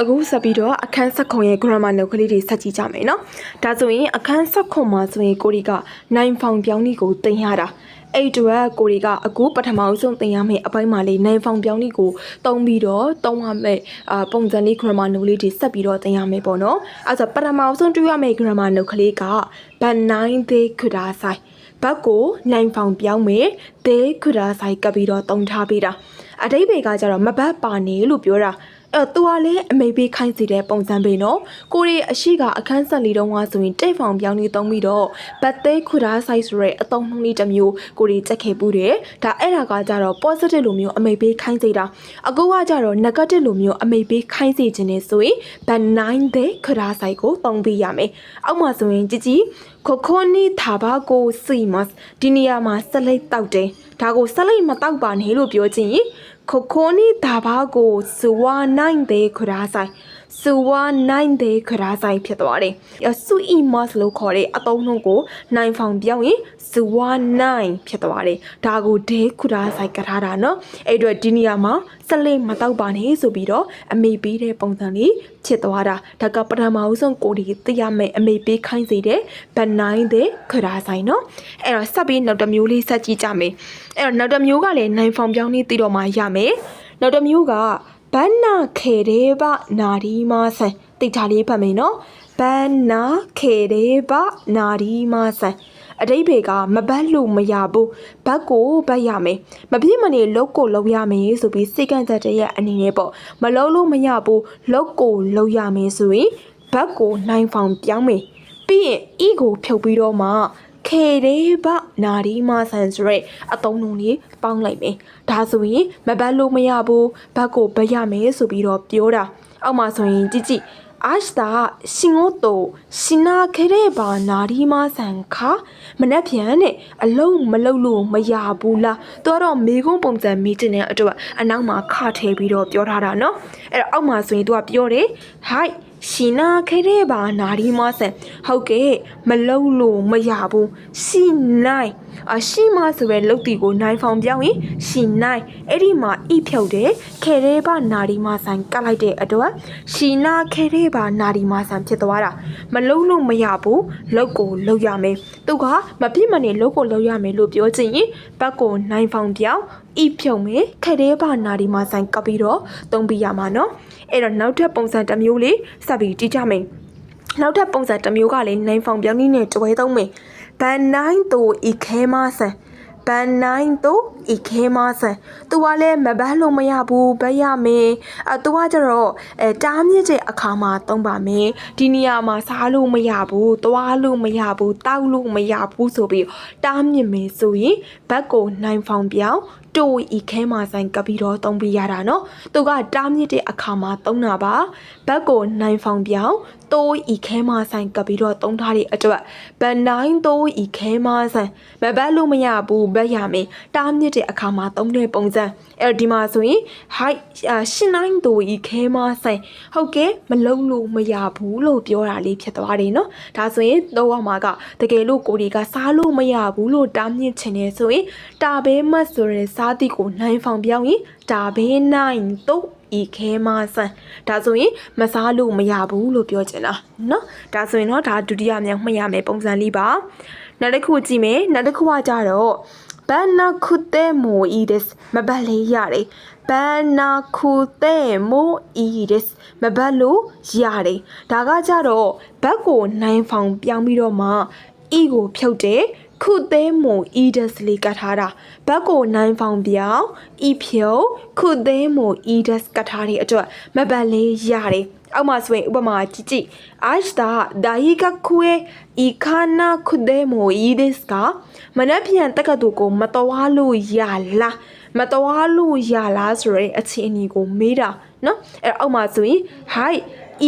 အခုဆက်ပြီးတော့အခန်းဆက်ခွန်ရဲ့ grammar note ကလေးတွေဆက်ကြည့်ကြမယ်နော်ဒါဆိုရင်အခန်းဆက်ခွန်မှာဆိုရင်ကိုရီကနိုင်ဖောင်ပြောင်းနည်းကိုသင်ရတာအဲ့ဒီတော့ကိုရီကအခုပထမအဆုံးသင်ရမယ့်အပိုင်းမှာလေးနိုင်ဖောင်ပြောင်းနည်းကိုတုံးပြီးတော့တုံးရမယ့်အာပုံစံလေး grammar note လေးတွေဆက်ပြီးတော့သင်ရမယ်ပေါ့နော်အဲ့ဆိုပထမအဆုံးတွေ့ရမယ့် grammar note ကလေးကဘန်နိုင်သေးခဒါဆိုင်ဘတ်ကိုနိုင်ဖောင်ပြောင်းမယ်ဒေခဒါဆိုင်ကပ်ပြီးတော့တုံးထားပေးတာအတိတ်ဘေကကြတော့မဘတ်ပါနေလို့ပြောတာ အဲ့တော့သူကလည်းအမေပေးခိုင်းစီတဲ့ပုံစံပဲနော်ကိုရီအရှိကအခန်းဆက်လီတုံးကဆိုရင်တိတ်ဖောင်ပြောင်းနေသုံးပြီးတော့ဘတ်သေးခွဒါဆိုင်ဆိုရဲအတုံးနှုံးလေးတစ်မျိုးကိုရီချက်ခဲ့ပူးတယ်ဒါအဲ့ဒါကကြတော့ positive လိုမျိုးအမေပေးခိုင်းစေတာအကူကကြတော့ negative လိုမျိုးအမေပေးခိုင်းစေခြင်းနဲ့ဆိုရင်ဘတ်9တဲ့ခွဒါဆိုင်ကိုသုံးပေးရမယ်အောက်မှာဆိုရင်ကြည်ကြည်ခိုခိုနီသာဘာကိုစီမတ်ဒီနေရာမှာဆက်လိုက်တောက်တယ်ဒါကိုဆက်လိုက်မတောက်ပါနဲ့လို့ပြောချင်ရင် ခိုခိုနီဒါဘာကိုစဝါနိုင်တဲ့ခရာဆိုင် စဝါနိုင်တဲ့ခရာဆိုင်ဖြစ်သွားတယ်။ဆူအီမတ်လို့ခေါ်တဲ့အတုံးနှုံးကိုနိုင်ဖောင်ပြောင်းရင်စဝါနိုင်ဖြစ်သွားတယ်။ဒါကိုဒဲခရာဆိုင်ကထားတာနော်။အဲ့တော့ဒီနေရာမှာဆက်လက်မတောက်ပါနဲ့ဆိုပြီးတော့အမေပေးတဲ့ပုံစံလေးဖြစ်သွားတာ။ဒါကပထမအဆုံးကိုဒီသိရမယ်အမေပေးခိုင်းစေတဲ့ဗန်နိုင်တဲ့ခရာဆိုင်နော်။အဲ့တော့ဆက်ပြီးနောက်တစ်မျိုးလေးဆက်ကြည့်ကြမယ်။အဲ့တော့နောက်တစ်မျိုးကလည်းနိုင်ဖောင်ပြောင်းနေသိတော့မှရမယ်။နောက်တစ်မျိုးက ဘန်နာခေရေဘနာဒီမဆန်တိတ်ထားလေးဖတ်မယ်နော်။ဘန်နာခေရေဘနာဒီမဆန်အတိတ်ဘေကမဘတ်လို့မရဘူးဘတ်ကိုဘတ်ရမယ်မပြည့်မနေလုတ်ကိုလုတ်ရမယ်ဆိုပြီးစိတ်ကန့်သက်တဲ့ရဲ့အနေနဲ့ပေါ့မလုံးလို့မရဘူးလုတ်ကိုလုတ်ရမယ်ဆိုရင်ဘတ်ကိုနိုင်ဖောင်ပြောင်းမယ်ပြီးရင်ဤကိုဖြုတ်ပြီးတော့မှ ခေရေဘနာဒီမာဆန်ဆိုရက်အသုံးလုံးလေးပေါင်းလိုက်မယ်။ဒါဆိုရင်မဘတ်လို့မရဘူးဘတ်ကိုဘတ်ရမယ်ဆိုပြီးတော့ပြောတာ။အောက်မှာဆိုရင်ကြည့်ကြည့်明日仕事しなければなりませんかမနေ့ပြန်နဲ့အလုံးမလုံးလို့မရဘူးလားသူကတော့မိကုံးပုံစံမိတင်တဲ့အတွက်အနောက်မှာခထည့်ပြီးတော့ပြောထားတာနော်အဲ့တော့အောက်မှာဆိုရင်သူကပြောတယ် hi ရှင်နာခဲတဲ့ပါနာဒီမဆန်ဟုတ်ကဲ့မလုံးလို့မရဘူးရှိနိုင် အရှိမဆိုပဲလုတ်တီကိုနိုင်ဖောင်ပြောင်းရင်ရှိနိုင်အဲ့ဒီမှာဣဖြုတ်တယ်ခဲတဲ့ပါနာဒီမဆန်ကတ်လိုက်တဲ့အတွက်ရှိနာခဲတဲ့ပါနာဒီမဆန်ဖြစ်သွားတာမလုံးလို့မရဘူးလုတ်ကိုလုတ်ရမယ်သူကမပြစ်မနေလုတ်ကိုလုတ်ရမယ်လို့ပြောချင်ရင်ဘက်ကိုနိုင်ဖောင်ပြောင်းဣဖြုတ်မယ်ခဲတဲ့ပါနာဒီမဆန်ကပ်ပြီးတော့သုံးပြရမှာနော်အဲ့တော့နောက်ထပ်ပုံစံတစ်မျိုးလေးဆက်ပြီးကြည့်ကြမယ်နောက်ထပ်ပုံစံတစ်မျိုးကလည်းနိုင်ဖောင်ပြောင်းနည်းနဲ့တွဲသုံးမယ် ဘန်နိုင်တူဤခဲမဆန်ဘန်နိုင်တူဤခဲမဆန်သူကလည်းမဘတ်လို့မရဘူးဘတ်ရမယ်အဲသူကကျတော့အဲတားမြစ်တဲ့အခါမှာသုံးပါမယ်ဒီနေရာမှာစားလို့မရဘူးသွားလို့မရဘူးတောက်လို့မရဘူးဆိုပြီးတားမြစ်မယ်ဆိုရင်ဘတ်ကိုနိုင်ဖောင်ပြောင်း တိုဤခဲမှာဆိုင်ကပ်ပြီးတော့သုံးပေးရတာနော်သူကတားမြစ်တဲ့အခါမှာသုံးတာပါဘက်ကိုနိုင်ဖောင်ပြောင်းတိုးဤခဲမှာဆိုင်ကပ်ပြီးတော့သုံးထားတဲ့အတွက်ဗန်နိုင်တိုးဤခဲမှာဆိုင်မဘက်လို့မရဘူးဘက်ရမယ်တားမြစ်တဲ့အခါမှာသုံးတဲ့ပုံစံအဲဒီမှာဆိုရင် height ရှင်းနိုင်တိုးဤခဲမှာဆိုင်ဟုတ်ကဲ့မလုံလို့မရဘူးလို့ပြောတာလေးဖြစ်သွားတယ်နော်ဒါဆိုရင်သုံးအောင်မှာကတကယ်လို့ကိုဒီကစားလို့မရဘူးလို့တားမြစ်ချင်တယ်ဆိုရင်တာဘဲမတ်ဆိုရယ်စာသည့်ကိုနိုင်ဖောင်ပြောင်းရင်တာဘဲနိုင်တော့ဤခဲမဆန်ဒါဆိုရင်မစားလို့မရဘူးလို့ပြောချင်တာเนาะဒါဆိုရင်တော့ဒါဒုတိယမြောက်မှတ်ရမယ်ပုံစံလေးပါနောက်တစ်ခုကြည့်မယ်နောက်တစ်ခုကကြတော့ဘန်နာခုတဲမိုအီဒစ်မဘတ်လေးရတယ်ဘန်နာခုတဲမိုအီဒစ်မဘတ်လို့ရတယ်ဒါကကြတော့ဘတ်ကိုနိုင်ဖောင်ပြောင်းပြီးတော့မှအီကိုဖြုတ်တယ် ခုသေးမွန် edus လေးကတ်ထားတာဘက်ကိုနိုင်ဖောင်ပြောင်းဤဖြုတ်ခုသေးမွန် edus ကတ်ထားတဲ့အတွက်မဘတ်လေးရတယ်အောက်မှာဆိုရင်ဥပမာကြည့်ကြည့်အာရှတာဒါယီကခွေဤခါနာခုသေးမွန် edus ကမနက်ဖြန်တက္ကသိုလ်ကိုမတော်လို့ရလားမတော်လို့ရလားဆိုရဲအခြေအနေကိုမေးတာနော်အဲ့အောက်မှာဆိုရင် hi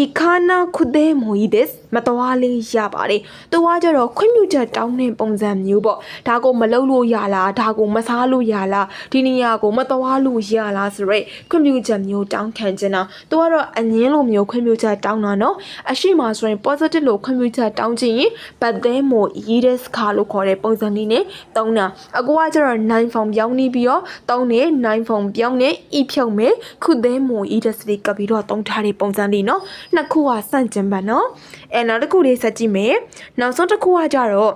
ဤခါနာခုသေးမွန် edus မတော်လေးရပါတယ်။သူကကြတော့ခွင့်ပြုချက်တောင်းတဲ့ပုံစံမျိုးပေါ့။ဒါကိုမလုပ်လို့ရလားဒါကိုမစားလို့ရလားဒီနေရာကိုမတော်လို့ရလားဆိုရဲခွင့်ပြုချက်မျိုးတောင်းခံချင်တာသူကတော့အငင်းလိုမျိုးခွင့်ပြုချက်တောင်းတာနော်။အရှိမဆိုရင် positive လို့ခွင့်ပြုချက်တောင်းချင်ရင်ဘတ်သဲမို့ရေးတဲ့စကားလို့ခေါ်တဲ့ပုံစံလေးနဲ့တောင်းတာအကူကကျတော့9 phone ပြောင်းနေပြီးတော့တောင်းနေ9 phone ပြောင်းနေဤဖြုတ်မယ်ခုသဲမို့ရေးတဲ့စလေးကပ်ပြီးတော့တောင်းထားတဲ့ပုံစံလေးနော်နှစ်ခုကစန့်ကျင်ပါနော်အဲနောက်တစ်ခုလေးဆက်ကြည့်မယ်နောက်ဆုံးတစ်ခုကကြတော့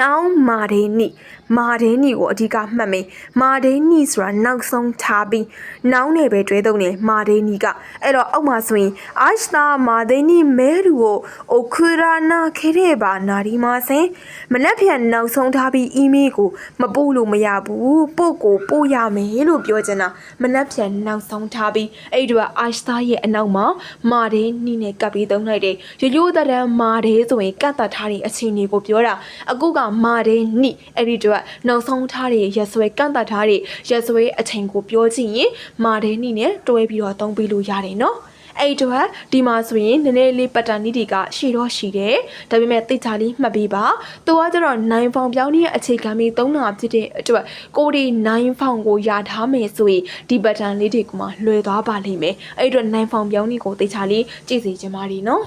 နောင်မာဒေနီ မာဒေနီကိုအဓိကမှတ်မယ်မာဒေနီဆိုတာနောက်ဆုံးထားပြီးနောင်နဲ့ပဲတွဲသုံးတယ်မာဒေနီကအဲ့တော့အောက်မှာဆိုရင်အာရှတာမာဒေနီမဲရူကိုအိုခူရာနာခေရဲပါနာဒီမာစင်မလက်ဖြန်နောက်ဆုံးထားပြီးအီးမေးလ်ကိုမပို့လို့မရဘူးပို့ကိုပို့ရမယ်လို့ပြောချင်တာမလက်ဖြန်နောက်ဆုံးထားပြီးအဲ့ဒီတော့အာရှတာရဲ့အနောက်မှာမာဒေနီနဲ့ကပ်ပြီးသုံးလိုက်တယ်ရိုးရိုးတရံမာဒေဆိုရင်ကတ်တတ်ထားတဲ့အခြေအနေကိုပြောတာအခုကမာဒေနီအဲ့ဒီတော့နောက်ဆုံးထားတဲ့ရက်စွဲကန့်တတ်ထားတဲ့ရက်စွဲအချိန်ကိုပြောချင်ရင်မာဒေနီနဲ့တွဲပြီးတော့သုံးပြီးလို့ရတယ်နော်အဲ့ဒီတော့ဒီမှာဆိုရင်နည်းနည်းလေးပတ်တန်နီတွေကရှည်တော့ရှည်တယ်ဒါပေမဲ့တိတ်ချလေးမှတ်ပေးပါသူကကျတော့9ဖောင်ပြောင်းနေတဲ့အခြေခံပြီးသုံးတာဖြစ်တဲ့အတွက်ကိုဒီ9ဖောင်ကိုယာထားမယ်ဆိုရင်ဒီပတ်တန်လေးတွေကမှလွယ်သွားပါလိမ့်မယ်အဲ့ဒီတော့9ဖောင်ပြောင်းနေကိုတိတ်ချလေးကြည့်စီချင်ပါတယ်နော်